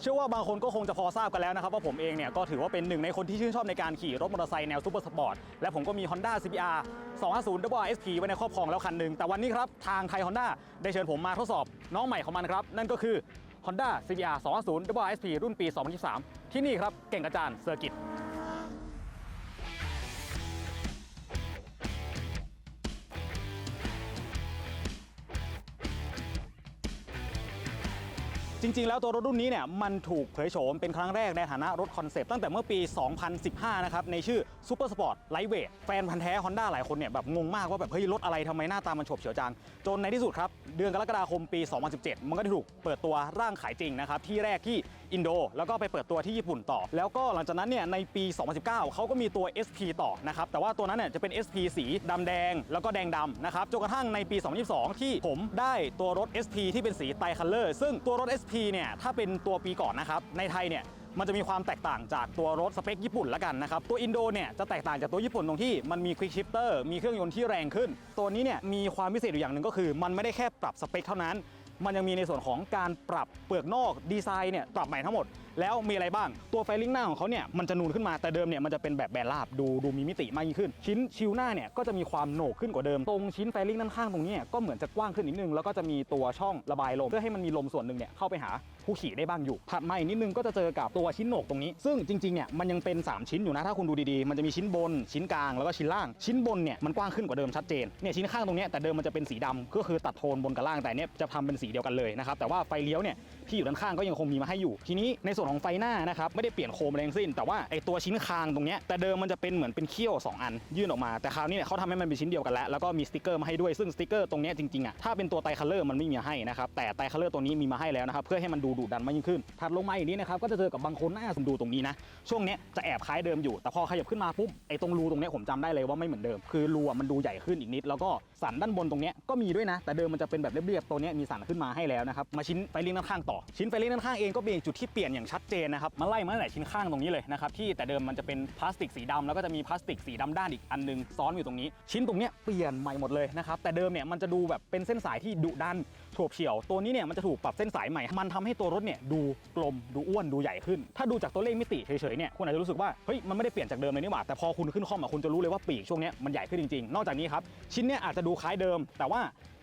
เชื่อว่าบางคนก็คงจะพอทราบกันแล้วนะครับว่าผมเองเนี่ยก็ถือว่าเป็นหนึ่งในคนที่ชื่นชอบในการขี่รถมอเตอร์ไซค์แนวซูเปอร์สปอร์ตและผมก็มี Honda CBR 250 WSP ไว้ในครอบครองแล้วคันหนึ่งแต่วันนี้ครับทางไทย Honda ได้เชิญผมมาทดสอบน้องใหม่ของมันครับ นั่นก็คือ Honda CBR 250 WSP รุ่นปี 2023 ที่นี่ครับเก่งกระจานเซอร์กิต จริง ๆ แล้วตัวรถรุ่นนี้เนี่ยมันถูกเผยโฉมเป็นครั้งแรกในฐานะรถคอนเซปต์ตั้งแต่เมื่อปี 2015 นะครับ ในชื่อ Super Sport Lightweight แฟนพันธ์แท้ Honda หลายคนเนี่ยแบบงงมากว่าแบบเฮ้ยรถอะไรทำไมหน้าตามันโฉบเฉียวจัง จนในที่สุดครับ เดือนกรกฎาคมปี 2017 มันก็ได้ถูกเปิดตัวร่างขายจริงนะครับที่แรกที่ อินโด แล้วก็ไปเปิดตัวที่ญี่ปุ่นต่อ แล้วก็หลังจากนั้นเนี่ยในปี 2019 เขาก็มีตัว SP ต่อนะครับแต่ว่าตัวนั้นเนี่ยจะเป็น SP สีดำแดง แล้วก็แดงดำนะครับจนกระทั่งในปี 2022 ที่ผมได้ตัวรถ SP ที่เป็นสีไตคัลเลอร์ซึ่งตัวรถ SP เนี่ยถ้าเป็นตัวปีก่อนนะครับในไทยเนี่ยมันจะมีความแตกต่างจากตัวรถสเปคญี่ปุ่นละกันนะครับ ตัวอินโดเนี่ยจะแตกต่างจากตัวญี่ปุ่นตรงที่มันมีควิกชิปเตอร์มีเครื่องยนต์ที่แรงขึ้น ตัวนี้เนี่ยมีความพิเศษอยู่อย่างหนึ่งก็คือ มันไม่ได้แค่ปรับสเปคเท่านั้น มันยังมีในส่วนของการปรับเปลือกนอกดีไซน์เนี่ยปรับใหม่ทั้งหมดแล้วมีอะไรบ้างตัวไฟลิงหน้าของเขาเนี่ยมันจะนูนขึ้นมาแต่เดิมเนี่ยมันจะเป็นแบบแบนราบดูดูมีมิติมากยิ่งขึ้น ชิ้นชิวหน้าเนี่ยก็จะมีความโหนกขึ้นกว่าเดิมตรงชิ้นไฟลิงด้านข้างตรงนี้ก็เหมือนจะกว้างขึ้นนิดนึงแล้วก็จะมีตัวช่องระบายลมเพื่อให้มันมีลมส่วนหนึ่งเนี่ยเข้าไปหาผู้ขี่ได้บ้างอยู่ถัดมาอีกนิดนึงก็จะเจอกับตัวชิ้นโหนกตรงนี้ ซึ่งจริงๆเนี่ยมันยังเป็น 3 ชิ้นอยู่นะถ้าคุณดูดีๆ มันจะมีชิ้นบน ชิ้นกลางแล้วก็ชิ้นล่าง ชิ้นบนเนี่ยมันกว้างขึ้นกว่าเดิมชัดเจนเนี่ยชิ้นข้างตรงนี้แต่เดิมมันจะเป็นสีดำก็คือตัดโทนบนกับล่างแต่เนี้ยจะทำเป็นสีเดียวกันเลยนะครับแต่ว่าไฟเลี้ยวเนี่ย ที่อยู่ด้านข้างก็ยังคงมีมาให้อยู่ ทีนี้ในส่วนของไฟหน้านะครับไม่ได้เปลี่ยนโคมอะไรทั้งสิ้น แต่ว่าไอตัวชิ้นคางตรงเนี้ยแต่เดิมมันจะเป็นเหมือนเป็นเขี้ยว 2 อัน ยื่นออกมาแต่คราวนี้เนี่ยเขาทำให้มันเป็นชิ้นเดียวกันแล้วแล้วก็มีสติกเกอร์มาให้ด้วยซึ่งสติกเกอร์ตรงเนี้ยจริงๆอะถ้าเป็นตัวไตคัลเลอร์มันไม่มีมาให้นะครับแต่ไตคัลเลอร์ตัวนี้มีมาให้แล้วนะครับเพื่อให้มันดูดุดันมากยิ่งขึ้นถัดลงมาอีกนี้นะครับก็จะเจอกับบางคนหน่าสมดูตรงนี้นะช่วงเนี้ยจะแอบคล้ายเดิมอยู่ แต่พอขยับขึ้นมาปุ๊บไอตรงรูตรงเนี้ยผมจำได้เลยว่าไม่เหมือนเดิมคือรูอะมันดูใหญ่ขึ้นอีกนิดแล้วก็ สันด้านบนตรงนี้ก็มีด้วยนะ แต่เดิมมันจะเป็นแบบเรียบๆตัวนี้มีสันขึ้นมาให้แล้วนะครับมาชิ้นไฟลิงด้านข้างต่อ ชิ้นไฟลิงด้านข้างเองก็เป็นจุดที่เปลี่ยนอย่างชัดเจนนะครับมาไล่มาตั้งแต่ชิ้นข้างตรงนี้เลยนะครับที่แต่เดิมมันจะเป็นพลาสติกสีดำแล้วก็จะมีพลาสติกสีดำด้านอีกอันนึงซ้อนอยู่ตรงนี้ ชิ้นตรงนี้เปลี่ยนใหม่หมดเลยนะครับแต่เดิมเนี่ยมันจะดูแบบเป็นเส้นสายที่ดุดัน ฉบเฉี่ยว ตัวนี้เนี่ยมันจะถูกปรับเส้นสายใหม่ มันทำให้ตัวรถเนี่ยดูกลมดูอ้วนดูใหญ่ขึ้น ถ้าดูจากตัวเลขมิติเฉยๆเนี่ยคุณอาจจะรู้สึกว่าเฮ้ยมันไม่ได้เปลี่ยนจากเดิมเลยนี่หว่าแต่พอคุณขึ้นคอมอะคุณจะรู้เลยว่าปีกช่วงเนี้ยมันใหญ่ขึ้นจริงๆ นอกจากนี้ครับชิ้นเนี่ยอาจจะดูคล้ายเดิม แต่ว่า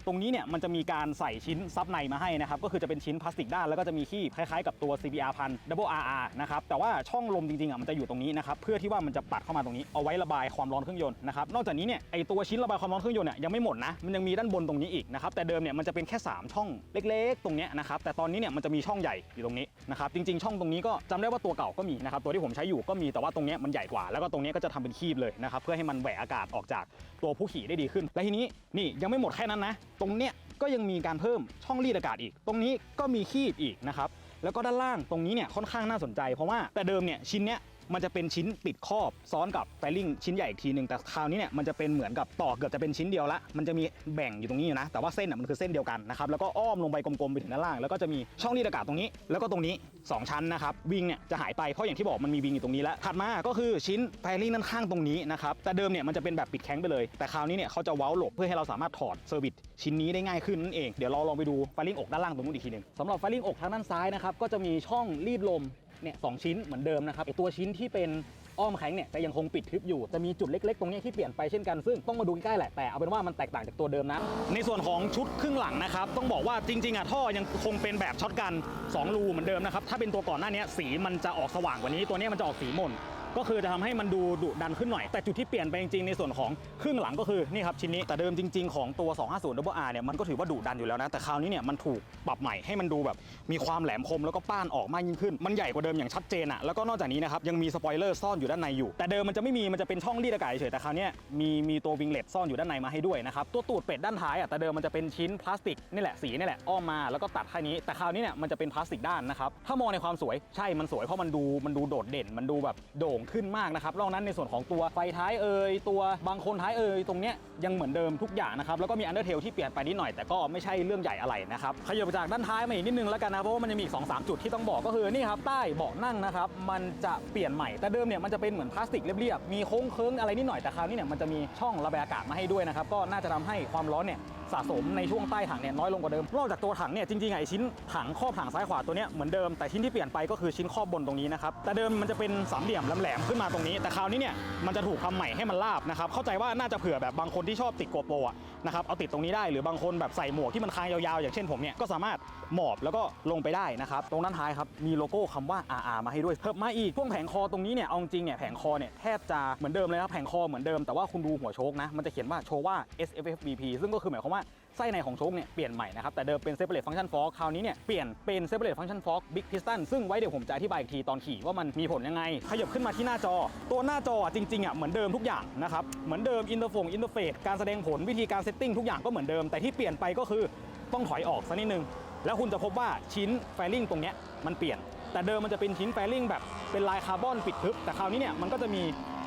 ตรงนี้เนี่ยมันจะมีการใส่ชิ้นซับในมาให้นะครับก็คือจะเป็นชิ้นพลาสติกด้านแล้วก็จะมีขี้คล้ายๆกับตัว CBR พัน Double RR นะครับแต่ว่าช่องลมจริงๆอะมันจะอยู่ตรงนี้นะครับเพื่อที่ว่ามันจะปัดเข้ามาตรงนี้เอาไว้ระบายความร้อนเครื่องยนต์นะครับนอกจากนี้เนี่ยไอตัวชิ้นระบายความร้อนเครื่องยนต์เนี่ยยังไม่หมดนะมันยังมีด้านบนตรงนี้อีกนะครับแต่เดิมเนี่ยมันจะเป็นแค่ 3 ช่องเล็กๆ ตรงเนี้ยนะครับแต่ตอนนี้เนี่ยมันจะมีช่องใหญ่อยู่ตรงนี้นะครับจริงๆ ช่องตรงนี้ก็จำได้ว่าตัวเก่าก็มีนะครับตัวที่ผมใช้อยู่ก็มีแต่ว่าตรงเนี้ยมันใหญ่กว่าแล้วก็ตรงเนี้ยก็จะทำเป็นคีบเลยนะครับเพื่อให้มันแหวกอากาศออกจากตัวผู้ขี่ได้ดีขึ้น และทีนี้นี่ยังไม่หมดแค่นั้นนะตรงเนี้ยก็ยังมีการเพิ่มช่องรีดอากาศอีก ตรงนี้ก็มีคีบอีกนะครับแล้วก็ด้านล่างตรงนี้เนี่ยค่อนข้างน่าสนใจเพราะว่าแต่เดิมเนี่ยชิ้นเนี้ย มันจะเป็นชิ้นปิดครอบซ้อนกับไฟลิ่งชิ้นใหญ่อีกทีหนึ่งแต่คราวนี้เนี่ยมันจะเป็นเหมือนกับต่อเกือบจะเป็นชิ้นเดียวละมันจะมีแบ่งอยู่ตรงนี้อยู่นะแต่ว่าเส้นอะมันคือเส้นเดียวกันนะครับแล้วก็อ้อมลงไปกลมๆไปถึงด้านล่าง แล้วก็จะมีช่องรีดอากาศตรงนี้ แล้วก็ตรงนี้ 2 ชั้นนะครับวิงเนี่ยจะหายไปเพราะอย่างที่บอกมันมีวิงอยู่ตรงนี้แล้วถัดมาก็คือชิ้นไฟลิ่งด้านข้างตรงนี้นะครับแต่เดิมเนี่ยมันจะเป็นแบบปิดแข้งไปเลย แต่คราวนี้เนี่ยเขาจะเว้าหลบเพื่อให้เราสามารถถอดเซอร์วิสชิ้นนี้ได้ง่ายขึ้นนั่นเองเดี๋ยวเราลองไปดูไฟลิ่งอกด้านล่างตรงนู้นอีกทีหนึ่งสำหรับไฟลิ่งอกทางด้านซ้ายนะครับก็จะมีช่องรีดลม เนี่ยสองชิ้นเหมือนเดิมนะครับไอตัวชิ้นที่เป็นอ้อมแข็งเนี่ยจะยังคงปิดทึบอยู่จะมีจุดเล็กๆ ตรงนี้ที่เปลี่ยนไปเช่นกันซึ่งต้องมาดูใกล้ๆแหละแต่เอาเป็นว่ามันแตกต่างจากตัวเดิมนะ ในส่วนของชุดครึ่งหลังนะครับต้องบอกว่าจริงๆอะท่อยังคงเป็นแบบช็อตกันสองรูเหมือนเดิมนะครับถ้าเป็นตัวก่อนหน้านี้สีมันจะออกสว่างกว่านี้ตัวนี้มันจะออกสีหม่น ก็คือจะทำให้มันดูดุดันขึ้นหน่อย แต่จุดที่เปลี่ยนไปจริงๆในส่วนของครึ่งหลังก็คือนี่ครับชิ้นนี้แต่เดิมจริง ๆของตัว 250 Double R เนี่ยมันก็ถือว่าดุดันอยู่แล้วนะแต่คราวนี้เนี่ยมันถูกปรับใหม่ให้มันดูแบบมีความแหลมคมแล้วก็ป้านออกมากยิ่งขึ้น มันใหญ่กว่าเดิมอย่างชัดเจนอะแล้วก็นอกจากนี้นะครับยังมีสปอยเลอร์ซ่อนอยู่ด้านในอยู่ แต่เดิมมันจะไม่มีมันจะเป็นช่องรีดอากาศเฉยแต่คราวนี้มีมีตัววิงเลตซ่อนอยู่ด้านในมาให้ด้วยนะครับตัวตูดเป็ดด้านท้ายอะแต่เดิมมันจะเป็นชิ้นพลาสติกนี่แหละสีนี่แหละอ้อมมาแล้วก็ตัดแค่นี้แต่คราวนี้เนี่ยมันจะเป็นพลาสติกด้านนะครับถ้ามองในความสวยใช่มันสวยเพราะมันดูมันดูโดดเด่นมันดูแบบโด่งขึ้นมากนะครับนอกนั้นในส่วนของตัวไฟท้ายเอ่ยตัวบางคนท้ายเอ่ยตรงเนี้ยยังเหมือนเดิมทุกอย่างนะครับแล้วก็มีอันเดอร์เทลที่เปลี่ยนไปนิดหน่อยแต่ก็ไม่ใช่เรื่องใหญ่อะไรนะครับขยับจากด้านท้ายมาอีกนิดนึงแล้วกันนะเพราะว่ามันจะมีอีกสองสามจุดที่ต้องบอกก็คือนี่ครับใต้เบาะนั่งนะครับมันจะเปลี่ยนใหม่แต่เดิมเนี่ยมันจะเป็นเหมือนพลาสติกเรียบๆมีโค้งเคิ้งอะไรนิดหน่อยแต่คราวนี้เนี่ยมันจะมีช่องระบายอากาศมาให้ด้วยนะครับก็น่าจะทำให้ความร้อนเนี่ย สะสมในช่วงใต้ถังเนี่ยน้อยลงกว่าเดิมนอกจากตัวถังเนี่ยจริงๆไอชิ้นถังครอบถังซ้ายขวาตัวเนี้ยเหมือนเดิมแต่ชิ้นที่เปลี่ยนไปก็คือชิ้นครอบบนตรงนี้นะครับแต่เดิมมันจะเป็นสามเหลี่ยมแหลมๆขึ้นมาตรงนี้ แต่คราวนี้เนี่ยมันจะถูกทำใหม่ให้มันราบนะครับเข้าใจว่าน่าจะเผื่อแบบบางคนที่ชอบติดโกโปรอะนะครับเอาติดตรงนี้ได้หรือบางคนแบบใส่หมวกที่มันค้างยาวๆอย่างเช่นผมเนี่ยก็สามารถ หมอบแล้วก็ลงไปได้นะครับ ตรงด้านท้ายครับมีโลโก้คำว่า RR มาให้ด้วยเพิ่มมาอีกพวกแผงคอตรงนี้เนี่ยเอาจริงเนี่ยแผงคอเนี่ยแทบจะเหมือนเดิมเลยครับแผงคอเหมือนเดิมแต่ว่าคุณดูหัวโชคนะมันจะเขียนว่าโชว่า SFFBP ซึ่งก็คือหมายความว่าไส้ในของโชคเนี่ยเปลี่ยนใหม่นะครับแต่เดิมเป็น separate function fork คราวนี้เนี่ยเปลี่ยนเป็น separate function fork big piston ซึ่งไว้เดี๋ยวผมจะอธิบายอีกทีตอนขี่ว่ามันมีผลยังไง ขยับขึ้นมาที่หน้าจอ ตัวหน้าจอจริงๆอะเหมือนเดิมทุกอย่างนะครับเหมือนเดิมอินเตอร์ฟงอินเตอร์เฟซการแสดงผลวิธีการเซตติ้งทุกอย่างก็เหมือนเดิมแต่ที่เปลี่ยนไปก็คือต้องถอยออกสักนิดนึง แล้วคุณจะพบว่าชิ้นแฟลิงตรงนี้มันเปลี่ยน แต่เดิมมันจะเป็นชิ้นแฟลิงแบบเป็นลายคาร์บอนปิดทึบ แต่คราวนี้เนี่ยมันก็จะมี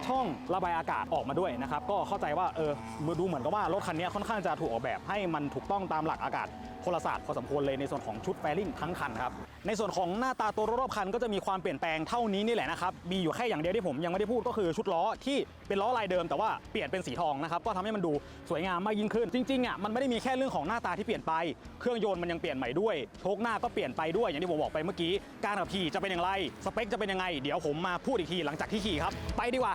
ช่องระบายอากาศออกมาด้วยนะครับ ก็เข้าใจว่าเออดูเหมือนกับว่ารถคันนี้ค่อนข้างจะถูกออกแบบให้มันถูกต้องตามหลักอากาศ พลศาสตร์พอสมควรเลยในส่วนของชุดแฟลิงทั้งคันครับในส่วนของหน้าตาตัวรอบคันก็จะมีความเปลี่ยนแปลงเท่านี้นี่แหละนะครับมีอยู่แค่อย่างเดียวที่ผมยังไม่ได้พูดก็คือชุดล้อที่เป็นล้อลายเดิมแต่ว่าเปลี่ยนเป็นสีทองนะครับก็ทำให้มันดูสวยงามมากยิ่งขึ้นจริงๆอะมันไม่ได้มีแค่เรื่องของหน้าตาที่เปลี่ยนไป เครื่องยนต์มันยังเปลี่ยนใหม่ด้วยโชคหน้าก็เปลี่ยนไปด้วยอย่างที่ผมบอกไปเมื่อกี้การขับขี่จะเป็นอย่างไรสเปคจะเป็นยังไงเดี๋ยวผมมาพูดอีกทีหลังจากที่ขี่ครับไปดีกว่า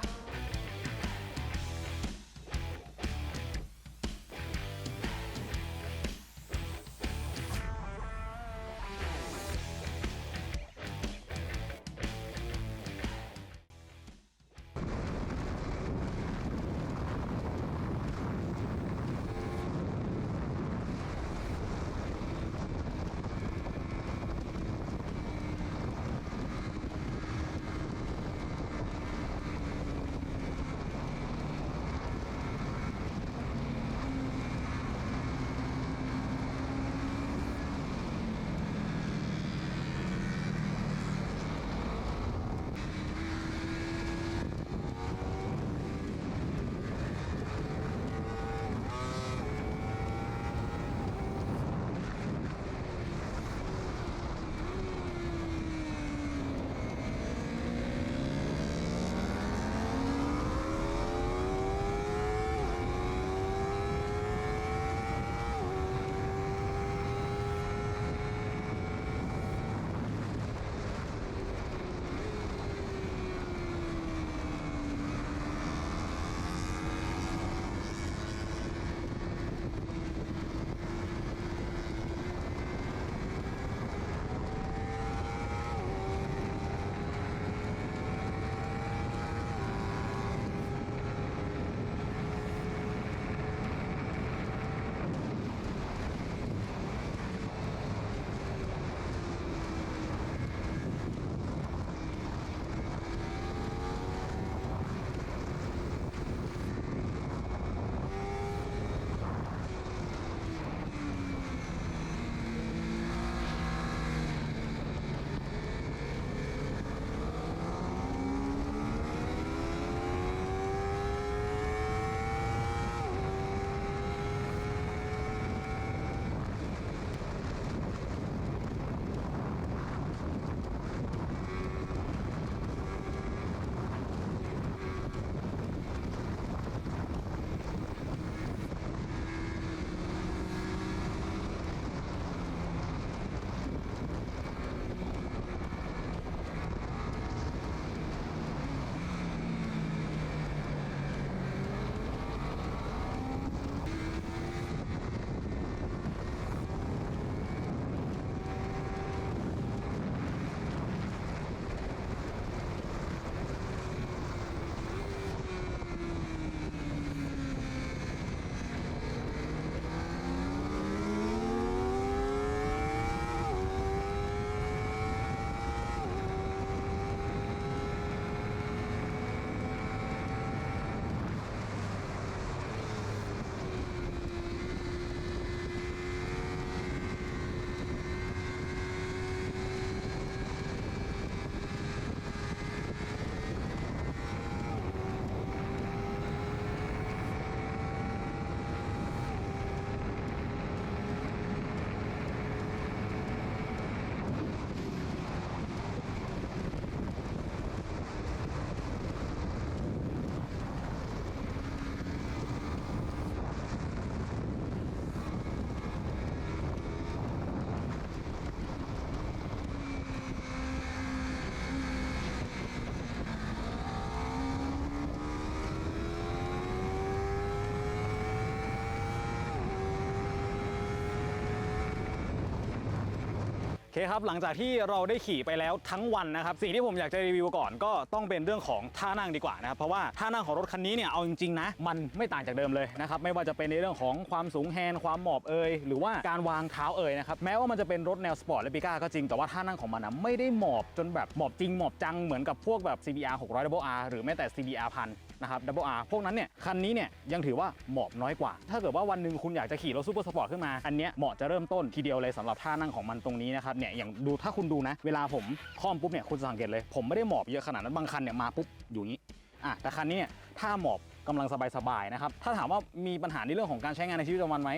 เคครับหลังจากที่เราได้ขี่ไปแล้วทั้งวันนะครับสิ่งที่ผมอยากจะรีวิวก่อนก็ต้องเป็นเรื่องของท่านั่งดีกว่านะครับเพราะว่าท่านั่งของรถคันนี้เนี่ยเอาจริงๆนะมันไม่ต่างจากเดิมเลยนะครับไม่ว่าจะเป็นในเรื่องของความสูงแฮนด์ความหมอบเอยหรือว่าการวางเท้าเอยนะครับแม้ว่ามันจะเป็นรถแนวสปอร์ตและปิก้าก็จริงแต่ว่าท่านั่งของมันนะไม่ได้หมอบจนแบบหมอบจริงหมอบจังเหมือนกับพวกแบบ CBR 600 Double R หรือแม้แต่ CBR พันนะครับ Double R พวกนั้นเนี่ยคันนี้เนี่ยยังถือว่าหมอบน้อยกว่า ถ้าเกิดว่าวันหนึ่งคุณอยากจะขี่รถซูเปอร์สปอร์ตขึ้นมา อันเนี้ยเหมาะจะเริ่มต้นทีเดียวเลยสำหรับท่านั่งของมันตรงนี้นะครับเนี่ยอย่างดูถ้าคุณดูนะ เวลาผมคล่อมปุ๊บเนี่ยคุณสังเกตเลย ผมไม่ได้หมอบเยอะขนาดนั้นบางคันเนี่ยมาปุ๊บอยู่งนี้อะแต่คันนี้เนี่ยถ้าหมอบกำลังสบายๆนะครับถ้าถามว่ามีปัญหาในเรื่องของการใช้งานในชีวิตประจำวันไหม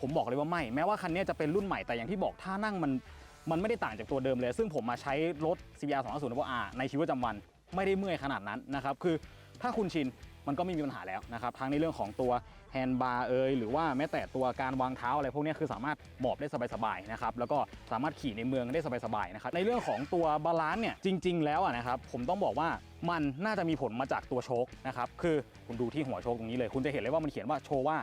ผมบอกเลยว่าไม่แม้ว่าคันนี้จะเป็นรุ่นใหม่แต่อย่างที่บอกท่านั่งมันมันไม่ได้ต่างจากตัวเดิมเลย ซึ่งผมมาใช้รถ CBR 250 R ในชีวิตประจำวัน ไม่ได้เมื่อยขนาดนั้นนะครับคือถ้าคุณชิน มันก็ไม่มีปัญหาแล้วนะครับทั้งในเรื่องของตัวแฮนด์บาร์เอยหรือว่าแม้แต่ตัวการวางเท้าอะไรพวกนี้คือสามารถหมอบได้สบายๆนะครับแล้วก็สามารถขี่ในเมืองได้สบายๆนะครับในเรื่องของตัวบาลานซ์เนี่ยจริง ๆ แล้วอะนะครับผมต้องบอกว่ามันน่าจะมีผลมาจากตัวโชคนะครับคือคุณดูที่หัวโชคตรงนี้เลย คุณจะเห็นเลยว่ามันเขียนว่าโชว่า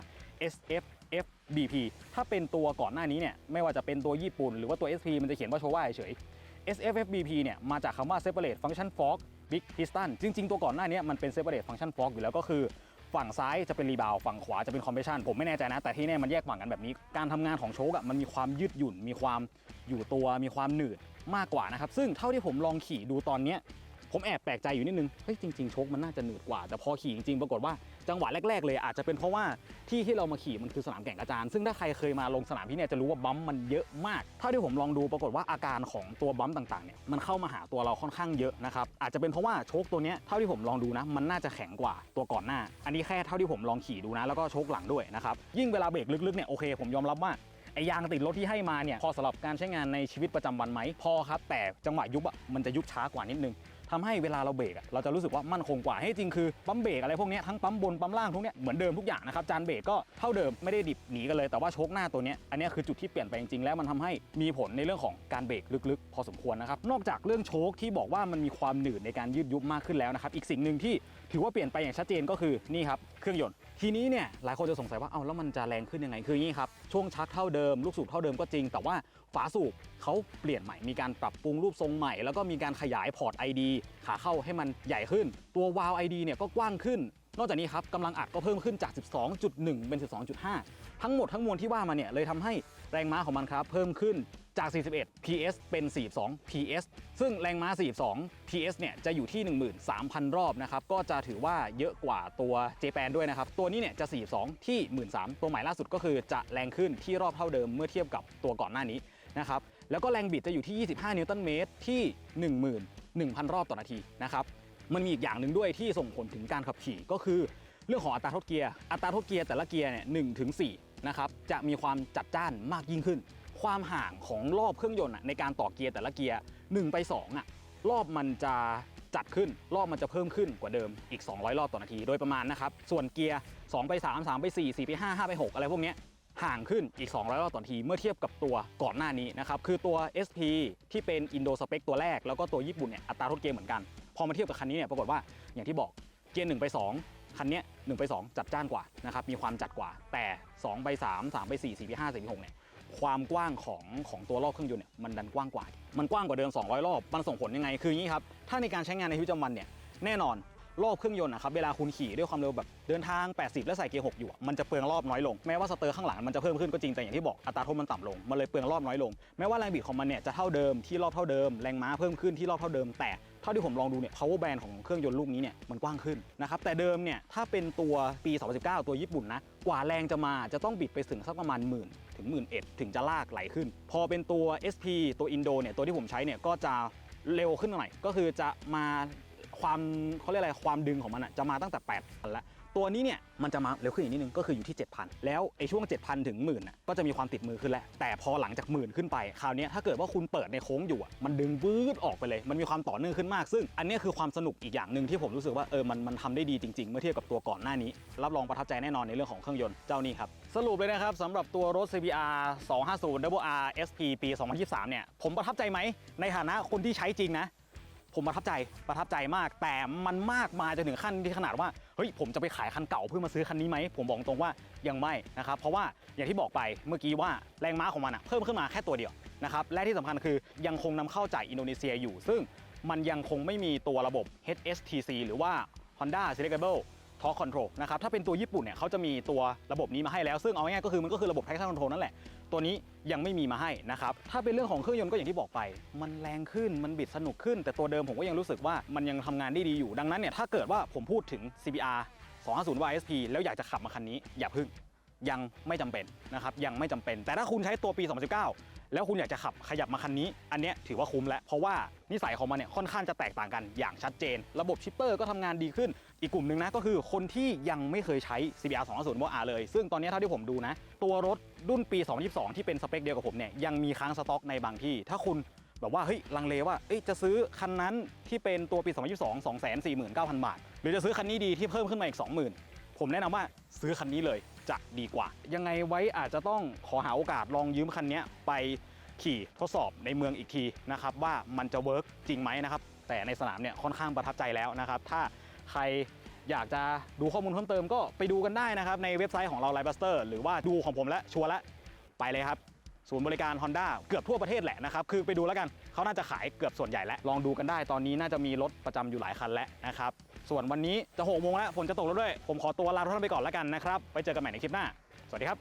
SF FBP ถ้าเป็นตัวก่อนหน้านี้เนี่ยไม่ว่าจะเป็นตัวญี่ปุ่น หรือว่าตัว SP มันจะเขียนว่าโชว่าเฉยๆ SFFBP เนี่ยมาจากคำว่า separate function fork big piston จริง ๆ ตัวก่อนหน้านี้มันเป็น separate function fork อยู่แล้วก็คือฝั่งซ้ายจะเป็นรีบาวฝั่งขวาจะเป็นคอมเพรสชันผมไม่แน่ใจนะ แต่ที่แน่มันแยกฝั่งกันแบบนี้ การทำงานของโชคอะมันมีความยืดหยุ่น มีความอยู่ตัว มีความหนืดมากกว่านะครับ ซึ่งเท่าที่ผมลองขี่ดูตอนเนี้ยผมแอบแปลกใจอยู่นิดนึง เฮ้ยจริง ๆ โชคมันน่าจะหนืดกว่า แต่พอขี่จริงๆ ปรากฏว่า จังหวะแรก ๆ เลยอาจจะเป็นเพราะว่าที่ที่เรามาขี่มันคือสนามแข่งกระจานซึ่งถ้าใครเคยมาลงสนามที่เนี่ยจะรู้ว่าบัมมันเยอะมากเท่าที่ผมลองดูปรากฏว่าอาการของตัวบัมป์ต่างๆเนี่ยมันเข้ามาหาตัวเราค่อนข้างเยอะนะครับอาจจะเป็นเพราะว่าโชคตัวเนี้ยเท่าที่ผมลองดูนะ มันน่าจะแข็งกว่าตัวก่อนหน้า อันนี้แค่เท่าที่ผมลองขี่ดูนะ แล้วก็โชคหลังด้วยนะครับยิ่งเวลาเบรกลึกๆเนี่ยโอเคผมยอมรับว่าไอยางติดรถที่ให้มาเนี่ยพอสำหรับการใช้งานในชีวิตประจำวันไหมพอครับ แต่จังหวะยุบอะมันจะยุบช้ากว่านิดนึง ทำให้เวลาเราเบรกเราจะรู้สึกว่ามั่นคงกว่าให้จริงคือปั๊มเบรกอะไรพวกนี้ทั้งปั๊มบนปั๊มล่างทุกเนี้ยเหมือนเดิมทุกอย่างนะครับจานเบรกก็เท่าเดิมไม่ได้ดิบหนีกันเลยแต่ว่าโชคหน้าตัวเนี้ยอันนี้คือจุดที่เปลี่ยนไปจริงๆแล้วมันทำให้มีผลในเรื่องของการเบรกลึกๆ พอสมควรนะครับนอกจากเรื่องโชคที่บอกว่ามันมีความหนืดในการยืดยุบมากขึ้นแล้วนะครับอีกสิ่งหนึ่งที่ ถือว่าเปลี่ยนไปอย่างชัดเจนก็คือนี่ครับเครื่องยนต์ทีนี้เนี่ยหลายคนจะสงสัยว่าเอาแล้วมันจะแรงขึ้นยังไงคืออย่างนี้ครับช่วงชักเท่าเดิมลูกสูบเท่าเดิมก็จริง แต่ว่าฝาสูบเขาเปลี่ยนใหม่มีการปรับปรุงรูปทรงใหม่ แล้วก็มีการขยายพอร์ต ID ขาเข้าให้มันใหญ่ขึ้น ตัววาล์ว ID เนี่ยก็กว้างขึ้น นอกจากนี้ครับกำลังอัดก็เพิ่มขึ้นจาก 12.1 เป็น 12.5 ทั้งหมดทั้งมวลที่ว่ามาเนี่ยเลยทำให้แรงม้าของมันครับเพิ่มขึ้น จาก 41 PS เป็น 42 PS ซึ่งแรงม้า 42 PS เนี่ยจะอยู่ที่ 13,000 รอบนะครับก็จะถือว่าเยอะกว่าตัวเจแปนด้วยนะครับตัวนี้เนี่ยจะ 42 ที่ 13,000ตัวใหม่ล่าสุดก็คือจะแรงขึ้นที่รอบเท่าเดิมเมื่อเทียบกับตัวก่อนหน้านี้นะครับแล้วก็แรงบิดจะอยู่ที่ 25 นิวตันเมตรที่ 11,000 รอบต่อนาทีนะครับมันมีอีกอย่างหนึ่งด้วยที่ส่งผลถึงการขับขี่ก็คือเรื่องของอัตราโทษเกียร์ อัตราโทษเกียร์แต่ละเกียร์เนี่ยหถึงสี่นะครับ จะมีความจัดจ้านมากยิ่งขึ้น ความห่างของรอบเครื่องยนต์ในการต่อเกียร์แต่ละเกียร์1ไป2อะรอบมันจะจัดขึ้น รอบมันจะเพิ่มขึ้นกว่าเดิมอีก 200 รอบต่อนาทีโดยประมาณนะครับ ส่วนเกียร์2ไป3 3ไป4 4ไป5 5ไป6 อะไรพวกนี้ห่างขึ้นอีก 200 รอบต่อนาทีเมื่อเทียบกับตัวก่อนหน้านี้นะครับ คือตัว SP ที่เป็นอินโดสเปคตัวแรก แล้วก็ตัวญี่ปุ่นเนี่ยอัตราทษเกียร์เหมือนกัน พอมาเทียบกับคันนี้เนี่ยปรากฏว่าอย่างที่บอกเกียร์1ไป 2 คันนี้ย1ไป 2 จัดจ้านกว่านะครับมีความจัดกว่าแต่2ไป3 3ไป4 4ไป5 4ไป6เนี่ย ความกว้างของของตัวรอบเครื่องยนต์เนี่ยมันดันกว้างกว่า มันกว้างกว่าเดิม 200 รอบ มันส่งผลยังไง คืออย่างนี้ครับ ถ้าในการใช้งานในชีวิตประจำวันเนี่ย แน่นอนรอบเครื่องยนต์นะครับเวลาคุณขี่ด้วยความเร็วแบบเดินทาง 80 แล้วใส่เกียร์ 6 อยู่อะมันจะเปลืองรอบน้อยลง แม้ว่าสเตอร์ข้างหลังมันจะเพิ่มขึ้นก็จริงแต่อย่างที่บอกอัตราโทษมันต่ำลง มันเลยเปลืองรอบน้อยลง แม้ว่าแรงบิดของมันเนี่ยจะเท่าเดิมที่รอบเท่าเดิม แรงม้าเพิ่มขึ้นที่รอบเท่าเดิม แต่ เท่าที่ผมลองดูเนี่ย power band ของเครื่องยนต์ลูกนี้เนี่ยมันกว้างขึ้นนะครับ แต่เดิมเนี่ยถ้าเป็นตัวปี 2019 ตัวญี่ปุ่นนะ กว่าแรงจะมาจะต้องบิดไปถึงสักประมาณหมื่นถึงหมื่นเอ็ดถึงจะลากไหลขึ้น พอเป็นตัว SP ตัวอินโดเนี่ยตัวที่ผมใช้เนี่ยก็จะเร็วขึ้นหน่อย ก็คือจะมาความเขาเรียกอะไรความดึงของมันอะจะมาตั้งแต่8,000แล้ว ตัวนี้เนี่ยมันจะมาเร็วขึ้นอีกนิดนึงก็คืออยู่ที่ 7,000 แล้วไอ้ช่วง 7,000 ถึงหมื่นอะก็จะมีความติดมือขึ้นแหล้วแต่พอหลังจากหมื่นขึ้นไปคราวเนี้ยถ้าเกิดว่าคุณเปิดในโค้งอยู่อะมันดึงบื้อออกไปเลย มันมีความต่อเนื่องขึ้นมาก ซึ่งอันนี้คือความสนุกอีกอย่างหนึ่งที่ผมรู้สึกว่าเออมันมันทำได้ดีจริง ๆ เมื่อเทียบกับตัวก่อนหน้านี้ รับรองประทับใจแน่นอนในเรื่องของเครื่องยนต์เจ้านี้ครับสรุปเลยนะครับสำหรับตัวรถ CBR 250 Double R SP ปี 2023 เนี่ยผมประทับใจไหมในฐานะคนที่ใช้จริงนะ ผมประทับใจประทับใจมาก แต่มันมากมายจนถึงขั้นที่ขนาดว่าเฮ้ยผมจะไปขายคันเก่าเพื่อมาซื้อคันนี้ไหมผมบอกตรงว่ายังไม่นะครับเพราะว่าอย่างที่บอกไปเมื่อกี้ว่าแรงม้าของมันอะเพิ่มขึ้นมาแค่ตัวเดียวนะครับและที่สำคัญคือยังคงนำเข้าจากอินโดนีเซียอยู่ ซึ่งมันยังคงไม่มีตัวระบบ HSTC หรือว่า Honda Selectable Torque Control นะครับถ้าเป็นตัวญี่ปุ่นเนี่ยเขาจะมีตัวระบบนี้มาให้แล้ว ซึ่งเอาง่ายๆก็คือมันก็คือระบบ Traction Control นั่นแหละ ตัวนี้ยังไม่มีมาให้นะครับถ้าเป็นเรื่องของเครื่องยนต์ก็อย่างที่บอกไป มันแรงขึ้นมันบิดสนุกขึ้น แต่ตัวเดิมผมก็ยังรู้สึกว่ามันยังทำงานได้ดีอยู่ ดังนั้นเนี่ยถ้าเกิดว่าผมพูดถึง CBR 250 YSP แล้วอยากจะขับมาคันนี้อย่าพึ่งยังไม่จำเป็นนะครับยังไม่จำเป็น แต่ถ้าคุณใช้ตัวปี 2019 แล้วคุณอยากจะขับขยับมาคันนี้ อันเนี้ยถือว่าคุ้มแล้วเพราะว่านิสัยของมันเนี่ยค่อนข้างจะแตกต่างกันอย่างชัดเจน ระบบชิปเปอร์ก็ทำงานดีขึ้น อีกกลุ่มหนึ่งนะก็คือคนที่ยังไม่เคยใช้ CBR 250 r เลย ซึ่งตอนนี้เท่าที่ผมดูนะ ตัวรถรุ่นปี 2022 ที่เป็นสเปคเดียวกับผมเนี่ยยังมีค้างสต็อกในบางที่ ถ้าคุณแบบว่าเฮ้ยลังเลว่าจะซื้อคันนั้นที่เป็นตัวปี 2022 249,000 บาท หรือจะซื้อคันนี้ดีที่เพิ่มขึ้นมาอีก 20,000 ผมแนะนำว่าซื้อคันนี้เลย จะดีกว่า ยังไงไว้อาจจะต้องขอหาโอกาสลองยืมคันนี้ไปขี่ทดสอบในเมืองอีกทีนะครับว่ามันจะเวิร์กจริงไหมนะครับแต่ในสนามเนี่ยค่อนข้างประทับใจแล้วนะครับถ้าใครอยากจะดูข้อมูลเพิ่มเติมก็ไปดูกันได้นะครับในเว็บไซต์ของเราไลบัสเตอร์หรือว่าดูของผมและชัวร์แล้วไปเลยครับ ศูนย์บริการ Honda เกือบทั่วประเทศแหละนะครับ คือไปดูแล้วกันเขาน่าจะขายเกือบส่วนใหญ่แล้ว ลองดูกันได้ตอนนี้น่าจะมีรถประจำอยู่หลายคันแล้วนะครับ ส่วนวันนี้จะหกโมงแล้วฝนจะตกแล้วด้วย ผมขอตัวลาทุกท่านไปก่อนแล้วกันนะครับ ไปเจอกันใหม่ในคลิปหน้า สวัสดีครับ